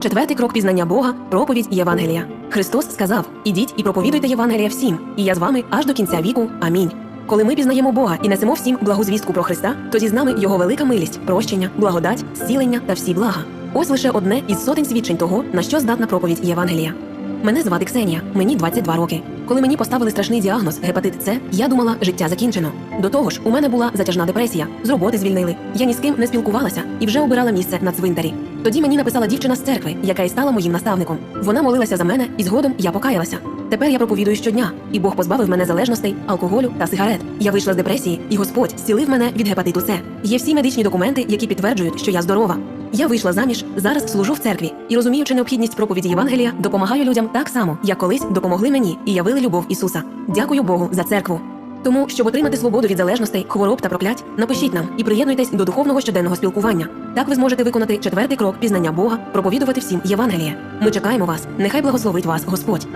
Четвертий крок пізнання Бога проповідь Євангелія. Христос сказав: Ідіть і проповідуйте Євангелія всім, і я з вами аж до кінця віку. Амінь. Коли ми пізнаємо Бога і несемо всім благу звістку про Христа, тоді з нами його велика милість, прощення, благодать, зцілення та всі блага. Ось лише одне із сотень свідчень того, на що здатна проповідь Євангелія. Мене звати Ксенія, мені 22 роки. Коли мені поставили страшний діагноз гепатит С, я думала, життя закінчено. До того ж, у мене була затяжна депресія, з роботи звільнили. Я ні з ким не спілкувалася і вже обирала місце на цвинтарі. Тоді мені написала дівчина з церкви, яка і стала моїм наставником. Вона молилася за мене, і згодом я покаялася. Тепер я проповідую щодня, і Бог позбавив мене залежностей, алкоголю та сигарет. Я вийшла з депресії, і Господь зцілив мене від гепатиту С. Є всі медичні документи, які підтверджують, що я здорова. Я вийшла заміж, зараз служу в церкві і розуміючи необхідність проповіді Євангелія, допомагаю людям так само, як колись допомогли мені і явили любов Ісуса. Дякую Богу за церкву. Тому, щоб отримати свободу від залежностей, хвороб та проклять, напишіть нам і приєднуйтесь до духовного щоденного спілкування. Так ви зможете виконати четвертий крок пізнання Бога, проповідувати всім Євангеліє. Ми чекаємо вас. Нехай благословить вас Господь.